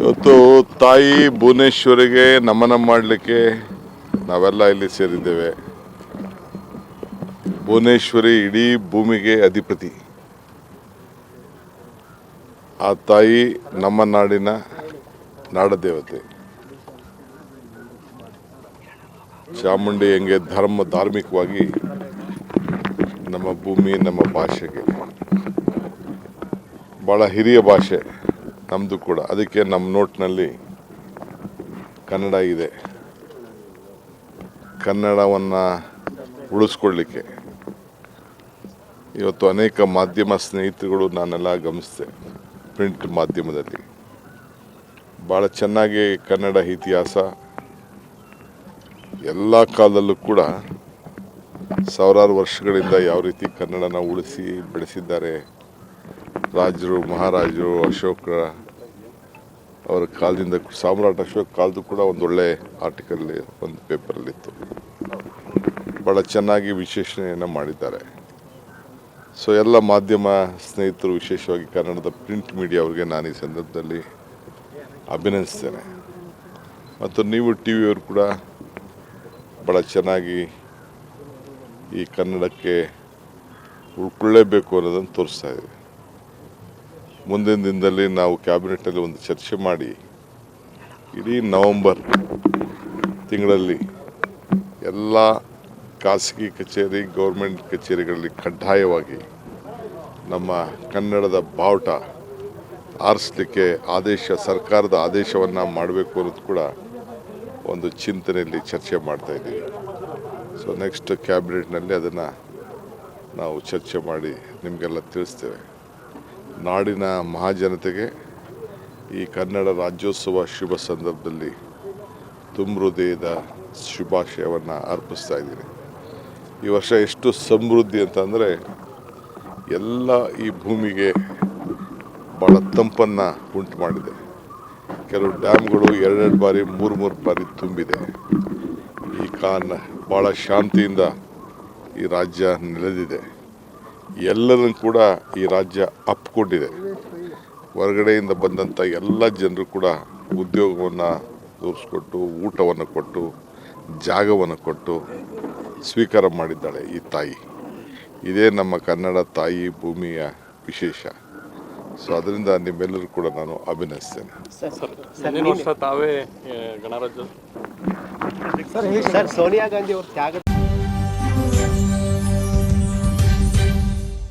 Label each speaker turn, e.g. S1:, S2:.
S1: ಇವತ್ತು ತಾಯಿ ಭುವನೇಶ್ವರಿಗೆ ನಮನ ಮಾಡಲಿಕ್ಕೆ ನಾವೆಲ್ಲ ಇಲ್ಲಿ ಸೇರಿದ್ದೇವೆ. ಭುವನೇಶ್ವರಿ ಇಡೀ ಭೂಮಿಗೆ ಅಧಿಪತಿ. ಆ ತಾಯಿ ನಮ್ಮ ನಾಡಿನ ನಾಡದೇವತೆ. ಚಾಮುಂಡಿ ಹೆಂಗೆ ಧರ್ಮ ಧಾರ್ಮಿಕವಾಗಿ ನಮ್ಮ ಭೂಮಿ, ನಮ್ಮ ಭಾಷೆಗೆ. ಭಾಳ ಹಿರಿಯ ಭಾಷೆ. ನಮ್ಮದು ಕೂಡ. ಅದಕ್ಕೆ ನಮ್ಮ ನೋಟ್ನಲ್ಲಿ ಕನ್ನಡ ಇದೆ. ಕನ್ನಡವನ್ನು ಉಳಿಸ್ಕೊಳ್ಳಿಕ್ಕೆ. ಇವತ್ತು ಅನೇಕ ಮಾಧ್ಯಮ ಸ್ನೇಹಿತರುಗಳು ನಾನೆಲ್ಲ ಗಮನಿಸಿದೆ ಪ್ರಿಂಟ್ ಮಾಧ್ಯಮದಲ್ಲಿ. ಭಾಳ ಚೆನ್ನಾಗಿ ಕನ್ನಡ ಇತಿಹಾಸ. ಎಲ್ಲ ಕಾಲದಲ್ಲೂ ಕೂಡ ಸಾವಿರಾರು ವರ್ಷಗಳಿಂದ ಯಾವ ರೀತಿ ಕನ್ನಡನ ಉಳಿಸಿ ಬೆಳೆಸಿದ್ದಾರೆ ರಾಜರು, ಮಹಾರಾಜರು, ಅಶೋಕ ಅವರ ಕಾಲದಿಂದ ಸಾಮ್ರಾಟ್ ಅಶೋಕ್ ಕಾಲದ್ದು ಕೂಡ ಒಂದೊಳ್ಳೆ ಆರ್ಟಿಕಲ್ ಒಂದು ಪೇಪರಲ್ಲಿತ್ತು. ಭಾಳ ಚೆನ್ನಾಗಿ ವಿಶ್ಲೇಷಣೆಯನ್ನು ಮಾಡಿದ್ದಾರೆ. ಸೊ ಎಲ್ಲ ಮಾಧ್ಯಮ ಸ್ನೇಹಿತರು, ವಿಶೇಷವಾಗಿ ಕನ್ನಡದ ಪ್ರಿಂಟ್ ಮೀಡಿಯಾ ಅವರಿಗೆ ನಾನು ಈ ಸಂದರ್ಭದಲ್ಲಿ ಅಭಿನಂದಿಸ್ತೇನೆ. ಮತ್ತು ನೀವು ಟಿ ವಿಯವರು ಕೂಡ ಭಾಳ ಚೆನ್ನಾಗಿ ಈ ಕನ್ನಡಕ್ಕೆ ಉಳ್ಕೊಳ್ಳೇಬೇಕು ಅನ್ನೋದನ್ನು ತೋರಿಸ್ತಾ ಇದೆ ಮುಂದಿನ ದಿನದಲ್ಲಿ ನಾವು ಕ್ಯಾಬಿನೆಟ್ನಲ್ಲಿ ಒಂದು ಚರ್ಚೆ ಮಾಡಿ ಇಡೀ ನವೆಂಬರ್ ತಿಂಗಳಲ್ಲಿ ಎಲ್ಲ ಖಾಸಗಿ ಕಚೇರಿ, ಗೌರ್ಮೆಂಟ್ ಕಚೇರಿಗಳಲ್ಲಿ ಕಡ್ಡಾಯವಾಗಿ ನಮ್ಮ ಕನ್ನಡದ ಬಾವುಟ ಆರಿಸ್ಲಿಕ್ಕೆ ಆದೇಶ, ಸರ್ಕಾರದ ಆದೇಶವನ್ನು ಮಾಡಬೇಕು ಅನ್ನೋದು ಕೂಡ ಒಂದು ಚಿಂತನೆಯಲ್ಲಿ ಚರ್ಚೆ ಮಾಡ್ತಾ ಇದ್ದೀವಿ. ಸೊ ನೆಕ್ಸ್ಟ್ ಕ್ಯಾಬಿನೆಟ್ನಲ್ಲಿ ಅದನ್ನು ನಾವು ಚರ್ಚೆ ಮಾಡಿ ನಿಮಗೆಲ್ಲ ತಿಳಿಸ್ತೇವೆ. ನಾಡಿನ ಮಹಾಜನತೆಗೆ ಈ ಕನ್ನಡ ರಾಜ್ಯೋತ್ಸವ ಶುಭ ಸಂದರ್ಭದಲ್ಲಿ ತುಂಬ ಹೃದಯದ ಶುಭಾಶಯವನ್ನು ಅರ್ಪಿಸ್ತಾ ಇದ್ದೀನಿ. ಈ ವರ್ಷ ಎಷ್ಟು ಸಮೃದ್ಧಿ ಅಂತಂದರೆ ಎಲ್ಲ ಈ ಭೂಮಿಗೆ ಭಾಳ ತಂಪನ್ನು ಉಂಟು ಮಾಡಿದೆ. ಕೆಲವು ಡ್ಯಾಮ್ಗಳು ಎರಡೆರಡು ಬಾರಿ, ಮೂರು ಮೂರು ಬಾರಿ ತುಂಬಿದೆ. ಈ ಕಾರಣ ಭಾಳ ಶಾಂತಿಯಿಂದ ಈ ರಾಜ್ಯ ನೆಲೆದಿದೆ. ಎಲ್ಲರನ್ನು ಕೂಡ ಈ ರಾಜ್ಯ ಅಪ್ಕೊಂಡಿದೆ. ಹೊರಗಡೆಯಿಂದ ಬಂದಂಥ ಎಲ್ಲ ಜನರು ಕೂಡ ಉದ್ಯೋಗವನ್ನು ತೋರಿಸ್ಕೊಟ್ಟು ಊಟವನ್ನು ಕೊಟ್ಟು ಜಾಗವನ್ನು ಕೊಟ್ಟು ಸ್ವೀಕಾರ ಮಾಡಿದ್ದಾಳೆ ಈ ತಾಯಿ. ಇದೇ ನಮ್ಮ ಕನ್ನಡ ತಾಯಿ ಭೂಮಿಯ ವಿಶೇಷ. ಸೊ ಅದರಿಂದ ನಿಮ್ಮೆಲ್ಲರೂ ಕೂಡ ನಾನು ಅಭಿನಯಿಸ್ತೇನೆ
S2: ಮುಂದಿನ ವರ್ಷ ತಾವೇ ಗಣರಾಜ್ಯ?
S3: ಸರ್ ಸೋನಿಯಾ ಗಾಂಧಿ ಅವ್ರ ತ್ಯಾಗದ